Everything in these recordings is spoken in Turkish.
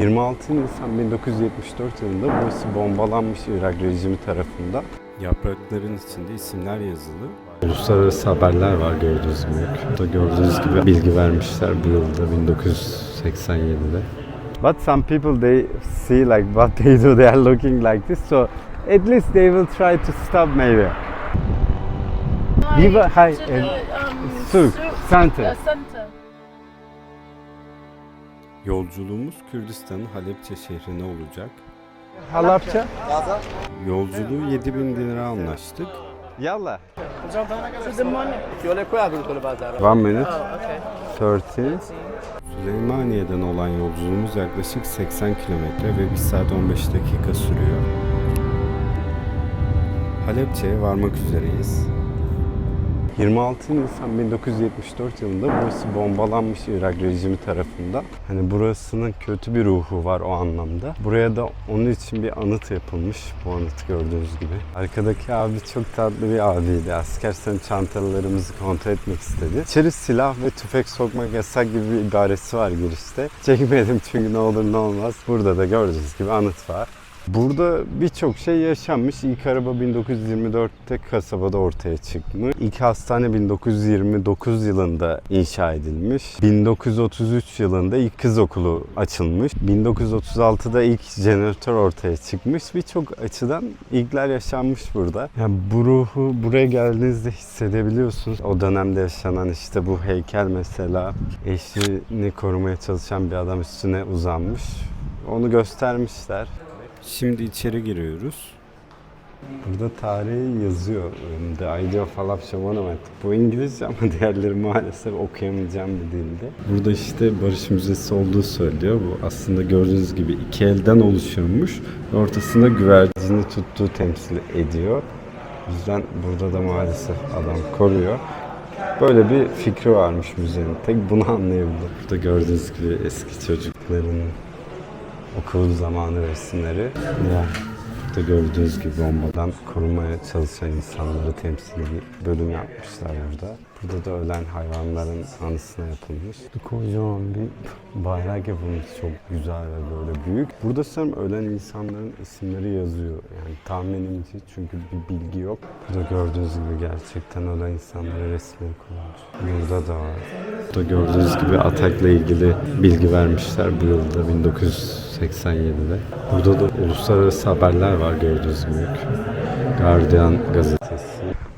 26 Nisan 1974 yılında burası bombalanmış Irak rejimi tarafından. Yaprakların içinde isimler yazılı. Uluslararası haberler var gördüğünüz gibi. Burada gördüğünüz gibi bilgi vermişler bu yılda 1987'de. But some people they see like what they do they are looking like this so at least they will try to stop maybe. Viva- hi, to the, Suk, Suk, center. uh, center. Yolculuğumuz Kürdistan'ın Halepçe şehrine olacak. Halapça? Yolculuğu 7000 lira anlaştık. Yalla. One minute. Oh, okay. 30. Süleymaniye'den olan yolculuğumuz yaklaşık 80 kilometre ve 1 saat 15 dakika sürüyor. Halepçe'ye varmak üzereyiz. 26 Nisan 1974 yılında burası bombalanmış Irak rejimi tarafından. Hani burasının kötü bir ruhu var o anlamda. Buraya da onun için bir anıt yapılmış. Bu anıt gördüğünüz gibi. Arkadaki abi çok tatlı bir abiydi. Asker sen çantalarımızı kontrol etmek istedi. İçeri silah ve tüfek sokmak yasak gibi bir ibaresi var girişte. Çekmedim çünkü ne olur ne olmaz. Burada da gördüğünüz gibi anıt var. Burada birçok şey yaşanmış. İlk araba 1924'te kasabada ortaya çıkmış. İlk hastane 1929 yılında inşa edilmiş. 1933 yılında ilk kız okulu açılmış. 1936'da ilk jeneratör ortaya çıkmış. Birçok açıdan ilkler yaşanmış burada. Yani bu ruhu buraya geldiğinizde hissedebiliyorsunuz. O dönemde yaşanan işte bu heykel mesela eşini korumaya çalışan bir adam üstüne uzanmış. Onu göstermişler. Şimdi içeri giriyoruz. Burada tarihi yazıyor. The Idea of Halabja Monument. Bu İngilizce ama diğerleri maalesef okuyamayacağım bir dilde. Burada işte Barış Müzesi olduğu söylüyor. Bu aslında gördüğünüz gibi iki elden oluşuyormuş. Ortasında güvercini tuttuğu temsil ediyor. O yüzden burada da maalesef adam koruyor. Böyle bir fikri varmış müzenin. Tek bunu anlayabilir. Burada gördüğünüz gibi eski çocukların okul zamanı resimleri. Yani burada gördüğünüz gibi bombadan korumaya çalışan insanları temsil bir bölüm yapmışlar burada. Burada da ölen hayvanların anısına yapılmış. Kocaman bir bayrak yapılmış çok güzel ve böyle büyük. Burada sanırım ölen insanların isimleri yazıyor. Yani tahminimce çünkü bir bilgi yok. Burada gördüğünüz gibi gerçekten ölen insanların resimleri kullanmış. Burada da var. Burada gördüğünüz gibi Atak'la ilgili bilgi vermişler bu yılda 1987'de. Burada da uluslararası haberler var gördüğünüz gibi. Guardian gazetesi.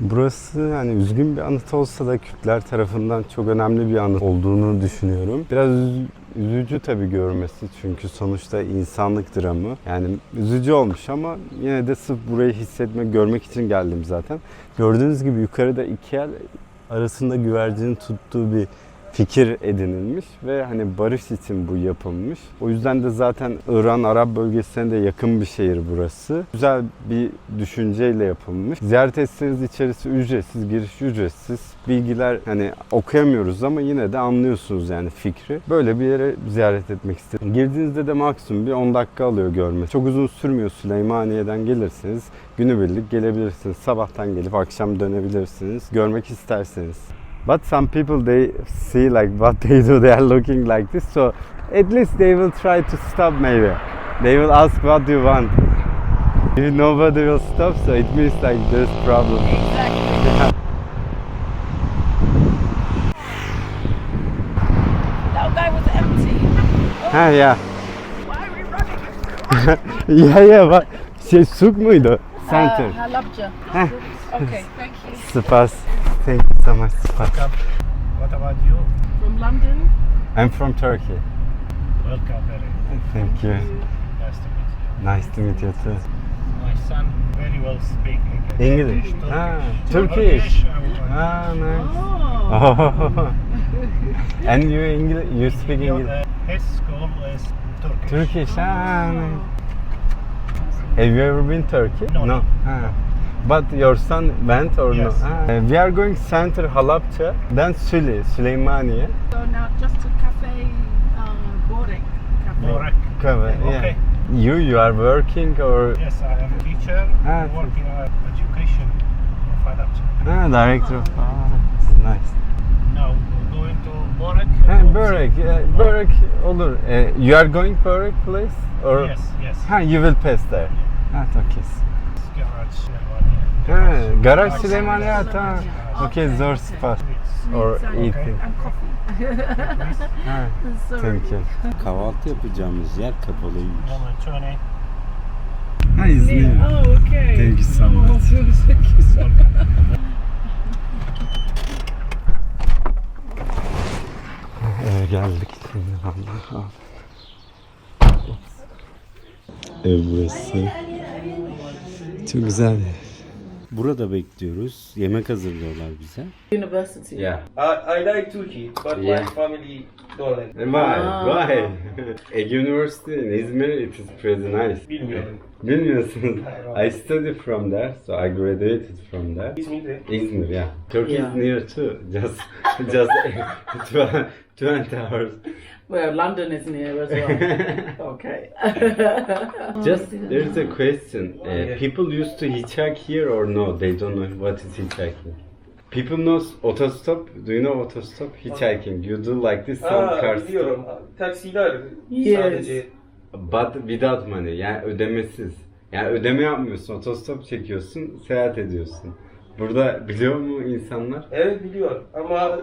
Burası yani üzgün bir anıt olsa da Kürtler tarafından çok önemli bir anıt olduğunu düşünüyorum. Biraz üz- üzücü tabii görmesi çünkü sonuçta insanlık dramı. Yani üzücü olmuş ama yine de sırf burayı hissetmek, görmek için geldim zaten. Gördüğünüz gibi yukarıda iki el arasında güvercinin tuttuğu bir fikir edinilmiş ve hani barış için bu yapılmış. O yüzden de zaten İran Arap bölgesine de yakın bir şehir burası. Güzel bir düşünceyle yapılmış. Ziyaret etseniz içerisi ücretsiz, giriş ücretsiz. Bilgiler hani okuyamıyoruz ama yine de anlıyorsunuz yani fikri. Böyle bir yere ziyaret etmek istedim. Girdiğinizde de maksimum bir 10 dakika alıyor görmesi. Çok uzun sürmüyor Süleymaniye'den gelirseniz günübirlik gelebilirsiniz. Sabahtan gelip akşam dönebilirsiniz. Görmek isterseniz. But some people they see like what they do, they are looking like this. So at least they will try to stop maybe. They will ask what do you want. If nobody will stop, so it means like there's problem. Exactly. That guy was empty. Ha ya. Why are we running? Ya ya bak şey suk muydu? Center. Uh, Halabja. Heh. Okay, thank you. Spas. Thank you so much. Spas. What about you? From London. I'm from Turkey. Welcome, very Thank you. nice to meet you. Nice to meet you too. My son very well speaking English. Turkish. Ah, Turkish. Turkish. Ah, nice. Oh. Oh. and you English? You speak English? uh, his school is Turkish. Turkish. Ah, nice. Have you ever been Turkey? No, no. Ah. But your son went or Yes. no? Ah. we are going center Halapça, then Süle, Süleymaniye. So now just to cafe, uh, Borek cafe. Borek. Cover, yeah. Okay. You, you are working or Yes, I am a teacher Ah, working on education of Halabja. ah, director of ah, nice. Now we're going to Borek. Ha, börek. e, Börek olur. E, you are going börek place? Or Yes, yes. Ha, you will pass there. Ha, okay. Garage. Ha, garaj Süleymaniye ha. Okay, zor spot. Or eating. Ha, you. Kahvaltı yapacağımız yer kapalıymış. Ha, İzmir. Oh, okay. Thank you so much. Thank you so much. Eve geldik şimdi valla. Ev burası. Çok güzel. Burada bekliyoruz. Yemek hazırlıyorlar bize. University. Yeah. I, I like Turkey, but Yeah. my family don't like. Why? Why? Ege University in Izmir, it is pretty nice. Bilmiyorum. Bilmiyorsunuz. I studied from there, so I graduated from there. İzmir'de. Izmir, yeah. Turkey Yeah. is near too. Just, just 20 hours. Well, London is near as well. okay. Just there's a question. Uh, people used to hitchhike here or no? They don't know what is hitchhiking. People know autostop. Do you know autostop? Hitchhiking. You do like this. Some Aa, cars. biliyorum. Taksiler Yes. sadece. But without money. Yani ödemesiz. Yani ödeme yapmıyorsun. Otostop çekiyorsun. Seyahat ediyorsun. Burada biliyor mu insanlar? Evet biliyor ama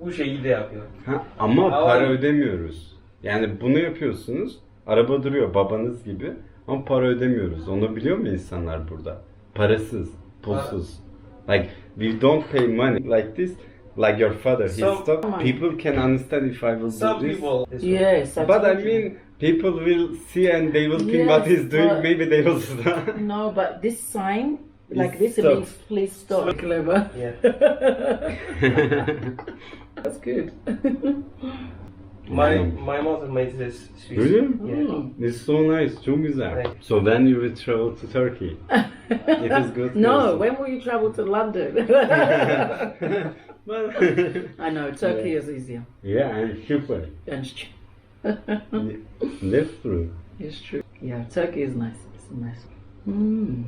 bu şekilde yapıyor. Ha, ama Ama- para ödemiyoruz. Yani bunu yapıyorsunuz. Araba duruyor babanız gibi. Ama para ödemiyoruz. Onu biliyor mu insanlar burada? Parasız, pulsuz. Like we don't pay money like this. Like your father, he Some- stop. People can understand if I will do Some this. people. yes. But I absolutely. mean, people will see and they will think Yes, what he's doing. but- Maybe they will stop. No, but this sign, like this, it stop. means please stop. Clever. Yeah. That's good. My my mother made this Swiss. Really? Yeah. It's so nice. Çok güzel. Right. So then you will travel to Turkey. It is good. no, place. when will you travel to London? Well, I know Turkey is easier. yeah, and super. And it's, That's true. it's true. Yeah, Turkey is nice. It's nice. Mm.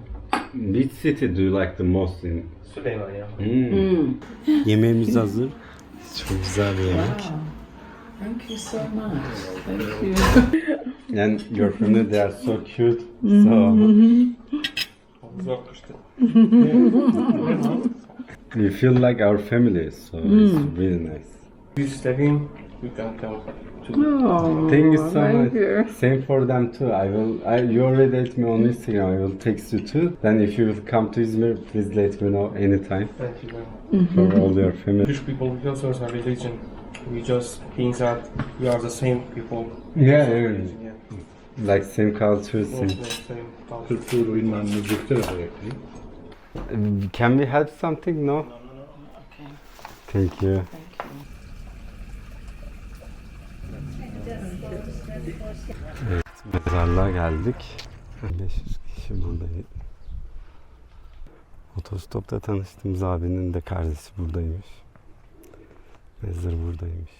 Which city do you like the most in? Süleymaniye. Hmm. Mm. Yemeğimiz hazır. Çok güzel bir yemek. Thank you so much. Thank you. And your family, they are so cute. So you feel like our family. So it's really nice. You Stefan, you can come. Oh, Thank you so thank much. you. Same for them too. I will. I, you already let me on Instagram. I will text you too. Then if you will come to Izmir, please let me know anytime Thank you very much. for all your family. Turkish people because of our religion. We just think that we are the same people. Yeah, of yeah. Like same and- the same culture. Kültür bilmem ne götür Can we help something? No. Okay, Thank you. thank you. Mezarlığa geldik. 500 kişi buradayız. Otostopta tanıştığımız abinin de kardeşi buradaymış. Mezar buradaymış.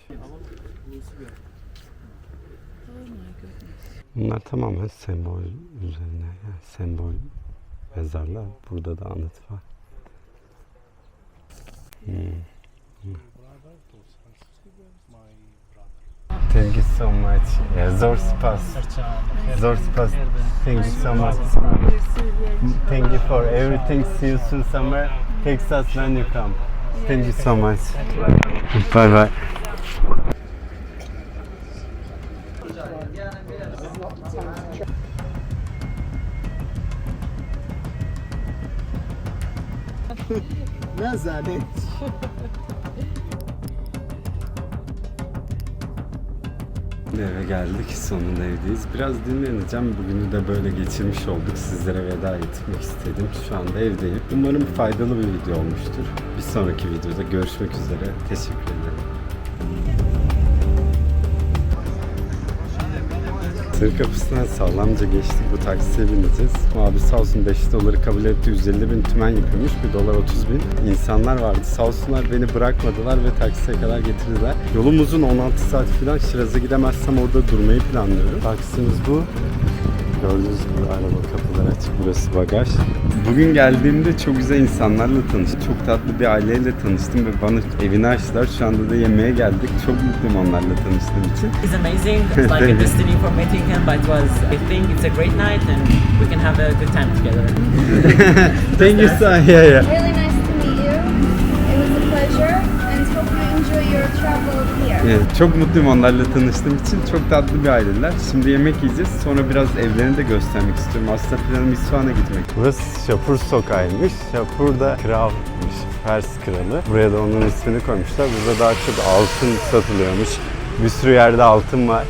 Bunlar tamamen sembol üzerine. Yani sembol mezarlar. Burada da anıt var. Hmm. Thank you so much. Yeah, zor spas. Zor spas. Thank you so much. Thank you for everything. See you soon summer. Text us when you come. Thank you so much. Bye bye. Eve geldik. Sonunda evdeyiz. Biraz dinleneceğim. Bugünü de böyle geçirmiş olduk. Sizlere veda etmek istedim. Şu anda evdeyim. Umarım faydalı bir video olmuştur. Bir sonraki videoda görüşmek üzere. Teşekkür ederim. Sınır kapısından sağlamca geçtik. Bu taksiye bineceğiz. Bu abi sağ olsun 5 doları kabul etti. 150 bin tümen yapıyormuş. 1 dolar 30 bin. İnsanlar vardı. Sağ olsunlar beni bırakmadılar ve taksiye kadar getirdiler. Yolum uzun 16 saat falan. Şiraz'a gidemezsem orada durmayı planlıyorum. Taksimiz bu. Gördüğünüz gibi araba kapıları açık. Burası bagaj. Bugün geldiğimde çok güzel insanlarla tanıştım. Çok tatlı bir aileyle tanıştım ve bana evini açtılar. Şu anda da yemeğe geldik. Çok mutluyum onlarla tanıştığım için. It's amazing. It's like a destiny for meeting him, but it was, I think it's a great night and we can have a good time together. Thank you so yeah, yeah. Evet, çok mutluyum onlarla tanıştığım için. Çok tatlı bir aileler. Şimdi yemek yiyeceğiz. Sonra biraz evlerini de göstermek istiyorum. Aslında planım İsfahan'a gitmek. Burası Şapur Sokağı'ymış. Şapur da kralmış. Pers kralı. Buraya da onun ismini koymuşlar. Burada daha çok altın satılıyormuş. Bir sürü yerde altın var.